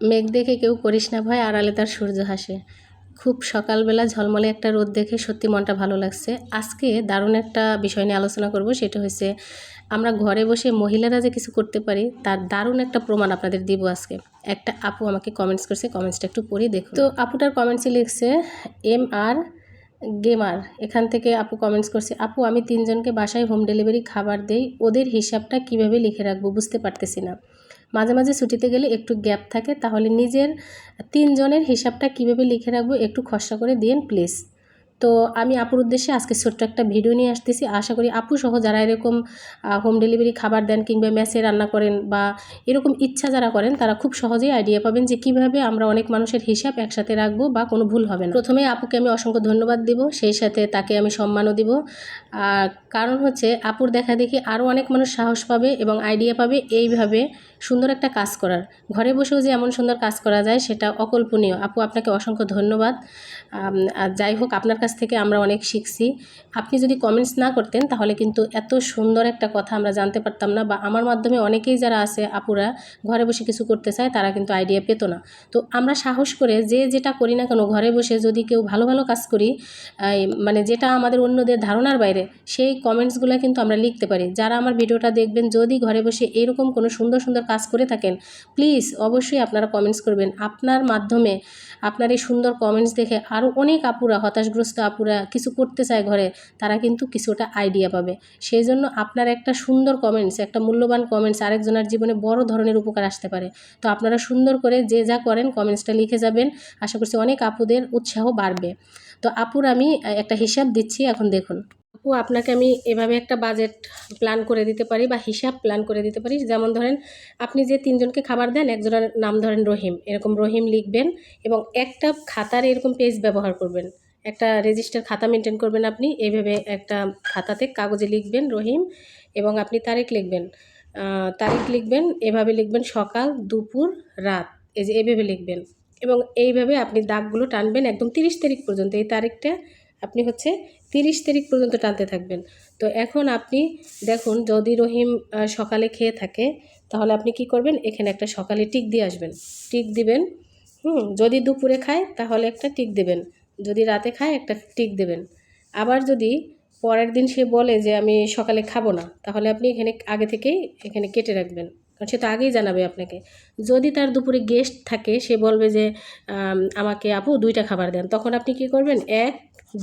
মেঘ দেখে কেউ করিস না ভয় আড়ালে তার সূর্য হাসে। খুব সকালবেলা ঝলমলে একটা রোদ দেখে সত্যি মনটা ভালো লাগছে। আজকে দারুণ একটা বিষয় নিয়ে আলোচনা করব, সেটা হচ্ছে আমরা ঘরে বসে মহিলারা যে কিছু করতে পারি, তার দারুণ একটা প্রমাণ আপনাদের দিব আজকে। একটা আপু আমাকে কমেন্টস করছে কমেন্টসটা একটু পড়ে দেখুন। তো আপুটার কমেন্টসে লিখছে, এম আর গেমার। এখান থেকে আপু কমেন্টস করছে, আপু, আমি তিনজনকে বাসায় হোম ডেলিভারি খাবার দেই, ওদের হিসাবটা কীভাবে লিখে রাখব বুঝতে পারতেছি না। মাঝে মাঝে ছুটিতে গেলে একটু গ্যাপ থাকে, তাহলে নিজের তিনজনের হিসাবটা কীভাবে লিখে রাখব একটু খসড়া করে দিন প্লিজ। তো আমি আপুর উদ্দেশ্যে আজকে ছোট্ট একটা ভিডিও নিয়ে আসতেছি। আশা করি আপু সহ যারা এরকম হোম ডেলিভারি খাবার দেন কিংবা মেসে রান্না করেন বা এরকম ইচ্ছা যারা করেন, তারা খুব সহজেই আইডিয়া পাবেন যে কীভাবে আমরা অনেক মানুষের হিসাব একসাথে রাখব বা কোনো ভুল হবে না। প্রথমে আপুকে আমি অসংখ্য ধন্যবাদ দিব, সেই সাথে তাকে আমি সম্মানও দিব। কারণ হচ্ছে আপুর দেখা দেখি আরও অনেক মানুষ সাহস পাবে এবং আইডিয়া পাবে এইভাবে সুন্দর একটা কাজ করার। ঘরে বসেও যে এমন সুন্দর কাজ করা যায়, সেটা অকল্পনীয়। আপু আপনাকে অসংখ্য ধন্যবাদ। যাই হোক, আপনার কাছ থেকে আমরা অনেক শিখছি। আপনি যদি কমেন্টস না করতেন, তাহলে কিন্তু এত সুন্দর একটা কথা আমরা জানতে পারতাম না বা আমার মাধ্যমে অনেকেই যারা আছে, আপুরা ঘরে বসে কিছু করতে চায়, তারা কিন্তু আইডিয়া পেতো না। তো আমরা সাহস করে যে যেটা করি না কেন, ঘরে বসে যদি কেউ ভালো ভালো কাজ করি মানে যেটা আমাদের অন্যদের ধারণার বাইরে, সেই কমেন্টসগুলো কিন্তু আমরা লিখতে পারি। যারা আমার ভিডিওটা দেখবেন, যদি ঘরে বসে এরকম কোনো সুন্দর সুন্দর কাজ করে থাকেন প্লিজ অবশ্যই আপনারা কমেন্টস করবেন। আপনার মাধ্যমে আপনার এই সুন্দর কমেন্টস দেখে আরও অনেক আপুরা হতাশগ্রস্ত আপুরা কিছু করতে চায় ঘরে, তারা কিন্তু কিছুটা আইডিয়া পাবে। সেই জন্য আপনার একটা সুন্দর কমেন্টস একটা মূল্যবান কমেন্টস আরেকজনের জীবনে বড় ধরনের উপকার আসতে পারে। তো আপনারা সুন্দর করে যে যা করেন কমেন্টসটা লিখে যাবেন। আশা করছি অনেক আপুদের উৎসাহ বাড়বে। তো আপুর আমি একটা হিসাব দিচ্ছি, এখন দেখুন। আপু, আপনাকে আমি এভাবে একটা বাজেট প্ল্যান করে দিতে পারি বা হিসাব প্ল্যান করে দিতে পারি। যেমন ধরেন, আপনি যে তিনজনকে খাবার দেন, একজনের নাম ধরেন রহিম। এরকম রহিম লিখবেন এবং একটা খাতার এরকম পেজ ব্যবহার করবেন। একটা রেজিস্টার খাতা মেনটেন করবেন আপনি। এইভাবে একটা খাতাতে কাগজে লিখবেন, রহিম, এবং আপনি তারিখ লিখবেন। তারিখ লিখবেন, এভাবে লিখবেন সকাল, দুপুর, রাত। এই যে, এভাবে লিখবেন। এবং এইভাবে আপনি দাগগুলো টানবেন একদম তিরিশ তারিখ পর্যন্ত। এই তারিখটা আপনি হচ্ছে তিরিশ তারিখ পর্যন্ত টানতে থাকবেন। তো এখন আপনি দেখুন, যদি রহিম সকালে খেয়ে থাকে, তাহলে আপনি কি করবেন? এখানে একটা সকালে টিক দিয়ে আসবেন। টিক দিবেন, হুম, যদি দুপুরে খায়, তাহলে একটা টিক দেবেন। যদি রাতে খায় একটা টিক দেবেন। আবার যদি পরের দিন সে বলে যে আমি সকালে খাব না, তাহলে আপনি এখানে আগে থেকেই এখানে কেটে রাখবেন। কারণ সে তো আগেই জানাবে আপনাকে। যদি তার দুপুরে গেস্ট থাকে, সে বলবে যে আমাকে আপু দুইটা খাবার দেন, তখন আপনি কি করবেন? এক,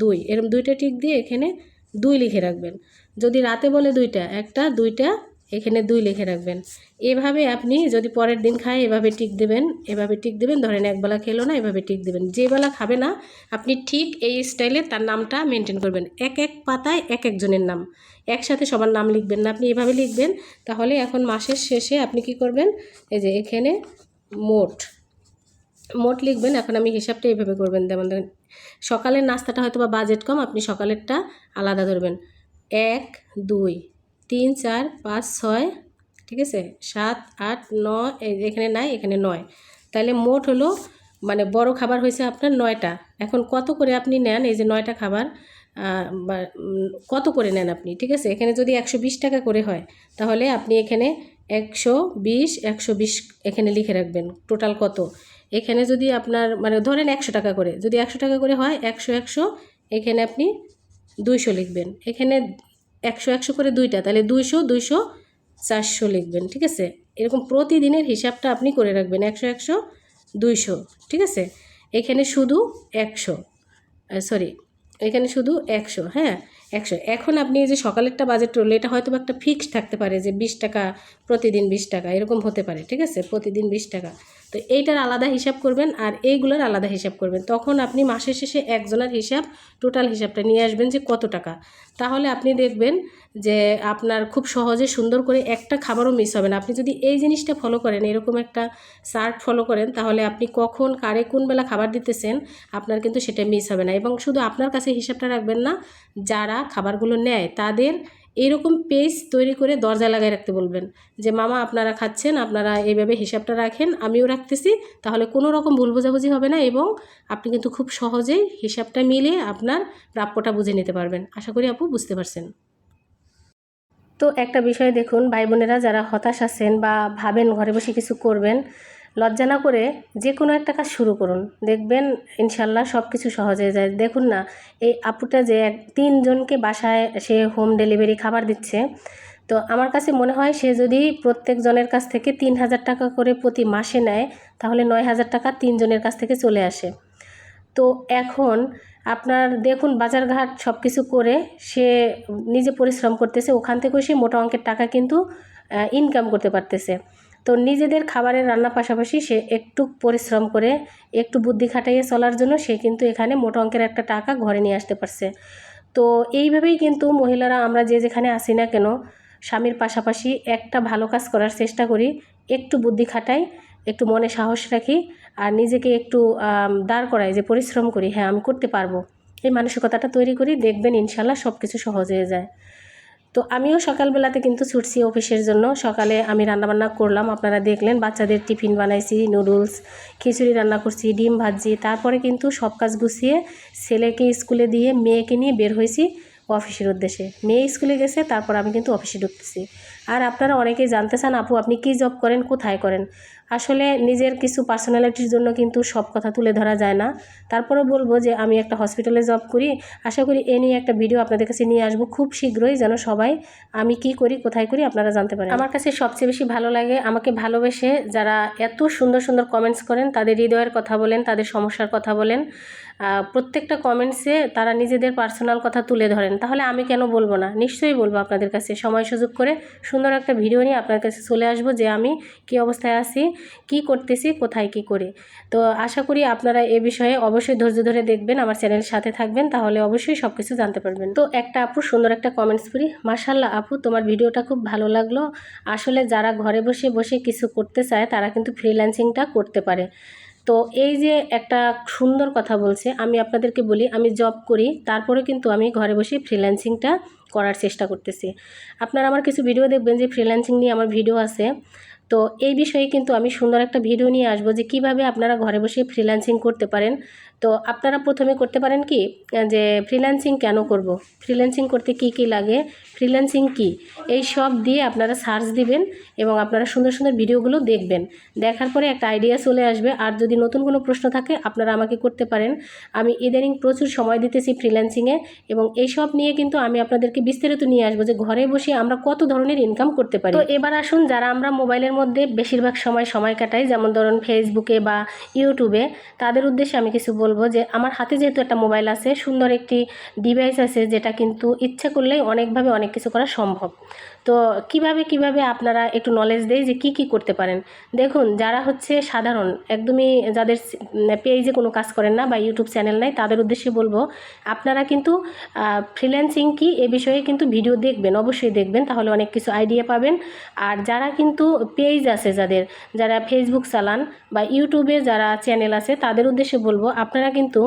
দুই এরকম দুইটা টিক দিয়ে এখানে দুই লিখে রাখবেন। যদি রাতে বলে দুইটা, একটা, দুইটা এখানে দুই লিখে রাখবেন। এভাবে আপনি যদি পরের দিন খায়, এভাবে টিক দেবেন, এভাবে টিক দেবেন। ধরেন একবেলা খেলো না, এভাবে টিক দেবেন। যে বেলা খাবে না, আপনি ঠিক এই স্টাইলে তার নামটা মেনটেন করবেন। এক এক পাতায় এক একজনের নাম। একসাথে সবার নাম লিখবেন না, আপনি এভাবে লিখবেন। তাহলে এখন মাসের শেষে আপনি কি করবেন? এই যে এখানে মোট। মোট লিখবেন, এখন আমি হিসাবটা এইভাবে করবেন। যেমন ধরেন, সকালের নাস্তাটা হয়তো বা বাজেট কম, আপনি সকালেরটা আলাদা ধরবেন। এক, দুই। তিন, চার, পাঁচ, ছয়, ঠিক আছে? সাত, আট নয় এখানে নাই, এখানে নয়। তাহলে মোট হলো মানে বড় খাবার হয়েছে আপনার নয়টা। এখন কত করে আপনি নেন? এই যে নয়টা খাবার কত করে নেন আপনি? ঠিক আছে? এখানে যদি একশো বিশ টাকা করে হয়, তাহলে আপনি এখানে একশো বিশ একশো বিশ এখানে লিখে রাখবেন, টোটাল কত? এখানে যদি আপনার মানে ধরেন একশো টাকা করে, যদি একশো টাকা করে হয়, একশো একশো, এখানে আপনি দুইশো লিখবেন। এখানে একশো একশো করে দুইটা, তাহলে দুইশো দুইশো চারশো লিখবেন, ঠিক আছে? এরকম প্রতিদিনের হিসাবটা আপনি করে রাখবেন, একশো একশো, দুইশো, ঠিক আছে? এখানে শুধু একশো সরি এখানে শুধু একশো হ্যাঁ? একশো। এখন আপনি এই যে সকালেরটা বাজেট রোল এটা হয়তো একটা ফিক্সড থাকতে পারে যে বিশ টাকা, প্রতিদিন বিশ টাকা, এরকম হতে পারে, ঠিক আছে? প্রতিদিন বিশ টাকা। তো এইটার আলাদা হিসাব করবেন আর এইগুলোর আলাদা হিসাব করবেন। তখন আপনি মাসের শেষে একজনের হিসাব টোটাল হিসাবটা নিয়ে আসবেন যে কত টাকা। তাহলে আপনি দেখবেন যে আপনার খুব সহজে সুন্দর করে একটা খাবারও মিস হবে না। আপনি যদি এই জিনিসটা ফলো করেন, এরকম একটা চার্ট ফলো করেন, তাহলে আপনি কখন, কারে কোন বেলা খাবার দিতেছেন, আপনার কিন্তু সেটা মিস হবে না। এবং শুধু আপনার কাছে হিসাবটা রাখবেন না, যারা খাবারগুলো নেয়, তাদের এরকম পেজ তৈরি করে দরজা লাগাই রাখতে বলবেন যে, মামা, আপনারা খাচ্ছেন, আপনারা এইভাবে হিসাবটা রাখেন, আমিও রাখতেছি, তাহলে কোনো রকম ভুল বোঝাবুঝি হবে না। এবং আপনি কিন্তু খুব সহজেই হিসাবটা মিলে আপনার প্রাপ্যটা বুঝে নিতে পারবেন। আশা করি আপু বুঝতে পারছেন। তো একটা বিষয় দেখুন ভাই বোনেরা যারা হতাশ আছেন বা ভাবেন ঘরে বসে কিছু করবেন, লজ্জা না করে যে কোনো একটা কাজ শুরু করুন। দেখবেন ইনশাল্লাহ সব কিছু সহজ হয়ে যায়। দেখুন না, এই আপুটা যে এক, তিনজনকে বাসায় সে হোম ডেলিভারি খাবার দিচ্ছে, তো আমার কাছে মনে হয় সে যদি প্রত্যেকজনের কাছ থেকে তিন হাজার টাকা করে প্রতি মাসে নেয়, তাহলে নয় হাজার টাকা তিনজনের কাছ থেকে চলে আসে। তো এখন আপনার দেখুন বাজারঘাট সব কিছু করে সে নিজে পরিশ্রম করতেছে, ওখান থেকেও সে মোটা অঙ্কের টাকা কিন্তু ইনকাম করতে পারতেছে। তো নিজেদের খাবারের রান্না পাশাপাশি সে একটু পরিশ্রম করে, একটু বুদ্ধি খাটাইয়ে চলার জন্য সে কিন্তু এখানে মোটা অঙ্কের একটা টাকা ঘরে নিয়ে আসতে পারছে। তো এইভাবেই কিন্তু মহিলারা আমরা যে যেখানে আসি না কেন, স্বামীর পাশাপাশি একটা ভালো কাজ করার চেষ্টা করি, একটু বুদ্ধি খাটাই একটু মনে সাহস রাখি আর নিজেকে একটু দাঁড় করাই যে পরিশ্রম করি হ্যাঁ আমি করতে পারব। এই মানসিকতাটা তৈরি করি, দেখবেন ইনশাল্লাহ সব কিছু সহজ হয়ে যায়। তো আমিও সকালবেলাতে কিন্তু ছুটছি অফিসের জন্য। সকালে আমি রান্নাবান্না করলাম, আপনারা দেখলেন বাচ্চাদের টিফিন বানাইছি, নুডলস, খিচুড়ি রান্না করছি, ডিম ভাজি তারপরে কিন্তু সব কাজ গুছিয়ে ছেলেকে স্কুলে দিয়ে, মেয়েকে নিয়ে বের হয়েছি অফিসের উদ্দেশ্যে। মেয়ে স্কুলে গেছে, তারপর আমি কিন্তু অফিসে ঢুকতেছি। আর আপনারা অনেকেই জানতে চান, আপু, আপনি কী জব করেন? কোথায় করেন? আসলে নিজের কিছু পার্সোনালিটির জন্য কিন্তু সব কথা তুলে ধরা যায় না। তারপরে বলব যে আমি একটা হসপিটালে জব করি। আশা করি এ নিয়ে একটা ভিডিও আপনাদের কাছে নিয়ে আসব খুব শীঘ্রই যেন সবাই আমি কি করি, কোথায় করি আপনারা জানতে পারেন। আমার কাছে সবচেয়ে বেশি ভালো লাগে, আমাকে ভালোবেসে যারা এত সুন্দর সুন্দর কমেন্টস করেন, তাদের হৃদয়ের কথা বলেন, তাদের সমস্যার কথা বলেন। প্রত্যেকটা কমেন্টসে তারা নিজেদের পার্সোনাল কথা তুলে ধরেন। তাহলে আমি কেন বলব না? নিশ্চয়ই বলব আপনাদের কাছে। সময় সুযোগ করে সুন্দর একটা ভিডিও নিয়ে আপনার কাছে চলে আসব যে আমি কী অবস্থায় আছি। কি করতেছি, কোথায় কি করি। তো আশা করি আপনারা এ বিষয়ে অবশ্যই ধৈর্য ধরে দেখবেন, আমার চ্যানেলের সাথে থাকবেন, তাহলে অবশ্যই সব কিছু জানতে পারবেন। তো একটা আপু, সুন্দর একটা কমেন্টস করি। মার্শাল্লাহ আপু, তোমার ভিডিওটা খুব ভালো লাগল। আসলে যারা ঘরে বসে বসে কিছু করতে চায়, তারা কিন্তু ফ্রিল্যান্সিংটা করতে পারে। তো এই যে একটা সুন্দর কথা বলছে, আমি আপনাদেরকে বলি, আমি জব করি, তারপরে কিন্তু আমি ঘরে বসে ফ্রিল্যান্সিংটা করার চেষ্টা করতেছি। আপনারা আমার কিছু ভিডিও দেখবেন যে ফ্রিল্যান্সিং নিয়ে আমার ভিডিও আছে। তো এই বিষয়ে কিন্তু আমি সুন্দর একটা ভিডিও নিয়ে আসব যে কীভাবে আপনারা ঘরে বসে ফ্রিল্যান্সিং করতে পারেন। তো আপনারা প্রথমে করতে পারেন কি, যে ফ্রিল্যান্সিং কেন করব? ফ্রিল্যান্সিং করতে কি কি লাগে? ফ্রিল্যান্সিং কি? এই সব দিয়ে আপনারা সার্চ দিবেন এবং আপনারা সুন্দর সুন্দর ভিডিওগুলো দেখবেন। দেখার পরে একটা আইডিয়া চলে আসবে। আর যদি নতুন কোনো প্রশ্ন থাকে, আপনারা আমাকে করতে পারেন। আমি ইদানিং প্রচুর সময় দিতেছি ফ্রিল্যান্সিংয়ে এবং এইসব নিয়ে কিন্তু আমি আপনাদেরকে বিস্তারিত নিয়ে আসব যে ঘরে বসে আমরা কত ধরনের ইনকাম করতে পারি। তো এবার আসুন, যারা আমরা মোবাইলের মধ্যে বেশিরভাগ সময় সময় কাটাই। যেমন ধরুন ফেসবুকে বা ইউটিউবে তাদের উদ্দেশ্যে আমি কিছু বলব যে, আমার হাতে যেহেতু একটা মোবাইল আছে, সুন্দর একটি ডিভাইস আছে, যেটা কিন্তু ইচ্ছে করলেই অনেকভাবে অনেক কিছু করা সম্ভব। তো কীভাবে কীভাবে আপনারা একটু নলেজ দেয় যে কি কি করতে পারেন? দেখুন, যারা হচ্ছে সাধারণ, একদমই যাদের পেজে কোনো কাজ করেন না বা ইউটিউব চ্যানেল নাই, তাদের উদ্দেশ্যে বলব, আপনারা কিন্তু ফ্রিল্যান্সিং কি এ বিষয়ে কিন্তু ভিডিও দেখবেন, অবশ্যই দেখবেন, তাহলে অনেক কিছু আইডিয়া পাবেন। আর যারা কিন্তু পেজ আছে যাদের, যারা ফেসবুক চালান বা ইউটিউবে যারা চ্যানেল আছে, তাদের উদ্দেশ্যে বলব, আপনারা কিন্তু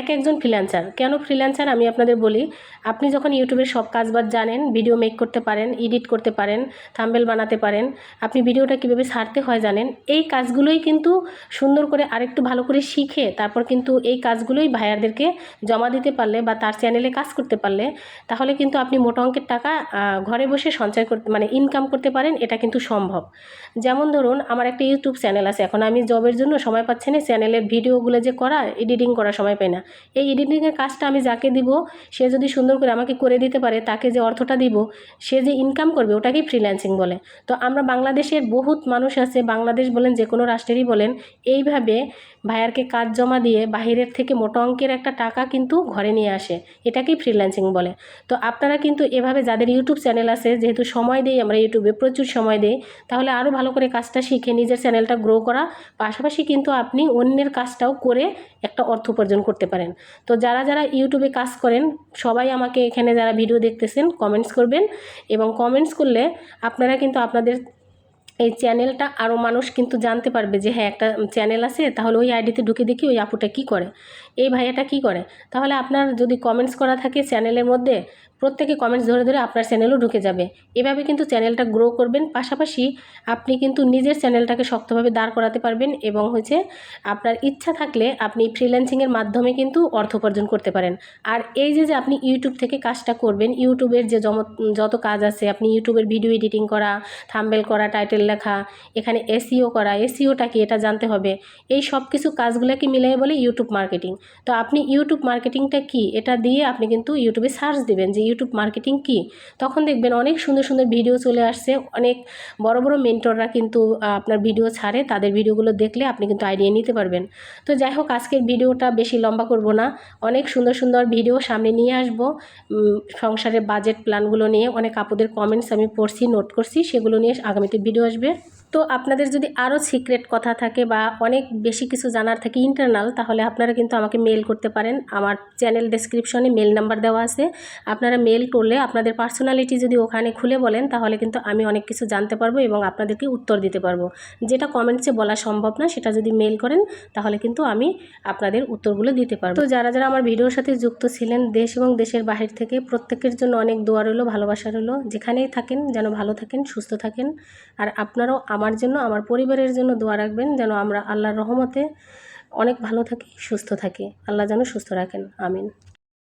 এক একজন ফ্রিল্যান্সার কেন ফ্রিল্যান্সার আমি আপনাদের বলি, আপনি যখন ইউটিউবের সব কাজবাজ জানেন ভিডিও মেক করতে পারেন এডিট করতে পারেন থাম্বেল বানাতে পারেন, আপনি ভিডিওটা কীভাবে ছাড়তে হয় জানেন, এই কাজগুলোই কিন্তু সুন্দর করে আরেকটু ভালো করে শিখে, তারপর কিন্তু এই কাজগুলোই ভাইয়ারদেরকে জমা দিতে পারলে বা তার চ্যানেলে কাজ করতে পারলে, তাহলে কিন্তু আপনি মোটা অঙ্কের টাকা ঘরে বসে সঞ্চয় করতে মানে ইনকাম করতে পারেন, এটা কিন্তু সম্ভব। যেমন ধরুন, আমার একটা ইউটিউব চ্যানেল আছে, এখন আমি জবের জন্য সময় পাচ্ছি না চ্যানেলের ভিডিওগুলো যে করা এডিটিং করার সময় পাই না। এই এডিটিংয়ের কাজটা আমি যাকে দিব, সে যদি সুন্দর করে আমাকে করে দিতে পারে, তাকে যে অর্থটা দিব, সে যে ইনকাম করবে, ওটাকেই ফ্রিল্যান্সিং বলে। তো আমরা বাংলাদেশের বহুত মানুষ আছে, বাংলাদেশ বলেন, যে কোনো রাষ্ট্রেরই বলেন, এইভাবে ভাইয়ারকে কাজ জমা দিয়ে বাহিরের থেকে মোটা অঙ্কের একটা টাকা কিন্তু ঘরে নিয়ে আসে। এটাকেই ফ্রিল্যান্সিং বলে। তো আপনারা কিন্তু এভাবে যাদের ইউটিউব চ্যানেল আছে, যেহেতু সময় দেই আমরা ইউটিউবে, প্রচুর সময় দেই, তাহলে আরও ভালো করে কাজটা শিখে নিজের চ্যানেলটা গ্রো করা, পাশাপাশি কিন্তু আপনি অন্যের কাজটাও করে একটা অর্থ উপার্জন করতে পারেন। তো যারা যারা ইউটিউবে কাজ করেন, সবাই আমাকে এখানে যারা ভিডিও দেখতেছেন কমেন্টস করবেন এবং কমেন্টস করলে আপনারা কিন্তু আপনাদের এই চ্যানেলটা আরও মানুষ কিন্তু জানতে পারবে যে হ্যাঁ একটা চ্যানেল আছে, তাহলে ওই আইডিতে ঢুকে দেখি ওই আপুটা কি করে? এই ভাইয়াটা কি করে? তাহলে আপনার যদি কমেন্টস করা থাকে চ্যানেলের মধ্যে প্রত্যেকে কমেন্টস ধরে ধরে আপনার চ্যানেলও ঢুকে যাবে। এভাবে কিন্তু চ্যানেলটা গ্রো করবেন, পাশাপাশি আপনি কিন্তু নিজের চ্যানেলটাকে শক্তভাবে দাঁড় করাতে পারবেন এবং হচ্ছে আপনার ইচ্ছা থাকলে আপনি ফ্রিল্যান্সিংয়ের মাধ্যমে কিন্তু অর্থ উপার্জন করতে পারেন। আর এই যে যে আপনি ইউটিউব থেকে কাজটা করবেন ইউটিউবের যে যত কাজ আছে, আপনি ইউটিউবের ভিডিও এডিটিং করা থাম্বেল করা টাইটেল লেখা, এখানে এসিও করা এসিওটা কি এটা জানতে হবে। এই সব কিছু কাজগুলোকে মিলাই বলে ইউটিউব মার্কেটিং তো আপনি ইউটিউব মার্কেটিংটা কি? এটা দিয়ে আপনি কিন্তু ইউটিউবে সার্চ দেবেন যে ইউটিউব মার্কেটিং কি? তখন দেখবেন অনেক সুন্দর সুন্দর ভিডিও চলে আসছে। অনেক বড় বড় মেন্টররা কিন্তু আপনার ভিডিও ছাড়ে। তাদের ভিডিওগুলো দেখলে আপনি কিন্তু আইডিয়া নিতে পারবেন। তো যাই হোক, আজকের ভিডিওটা বেশি লম্বা করব না। অনেক সুন্দর সুন্দর ভিডিও সামনে নিয়ে আসব। সংসারের বাজেট প্ল্যানগুলো নিয়ে অনেক আপুদের কমেন্টস আমি পড়ছি নোট করছি। সেগুলো নিয়ে আগামীতে ভিডিও আসবে। তো আপনাদের যদি আরও সিক্রেট কথা থাকে বা অনেক বেশি কিছু জানার থাকে ইন্টারনাল তাহলে আপনারা কিন্তু আমাকে মেল করতে পারেন। আমার চ্যানেল ডেসক্রিপশনে মেল নাম্বার দেওয়া আছে। আপনারা মেল করলে আপনাদের পার্সোনালিটি যদি ওখানে খুলে বলেন, তাহলে কিন্তু আমি অনেক কিছু জানতে পারব এবং আপনাদেরকে উত্তর দিতে পারব। যেটা কমেন্টসে বলা সম্ভব না, সেটা যদি মেল করেন, তাহলে কিন্তু আমি আপনাদের উত্তরগুলো দিতে পারব। তো যারা যারা আমার ভিডিওর সাথে যুক্ত ছিলেন, দেশ এবং দেশের বাহির থেকে, প্রত্যেকের জন্য অনেক দোয়া রইল, ভালোবাসা রইল। যেখানেই থাকেন, যেন ভালো থাকেন, সুস্থ থাকেন। আর আপনারাও আমার জন্য, আমার পরিবারের জন্য দোয়া রাখবেন যেন আমরা আল্লাহর রহমতে অনেক ভালো থাকি, সুস্থ থাকি। আল্লাহ যেন সুস্থ রাখেন। আমিন।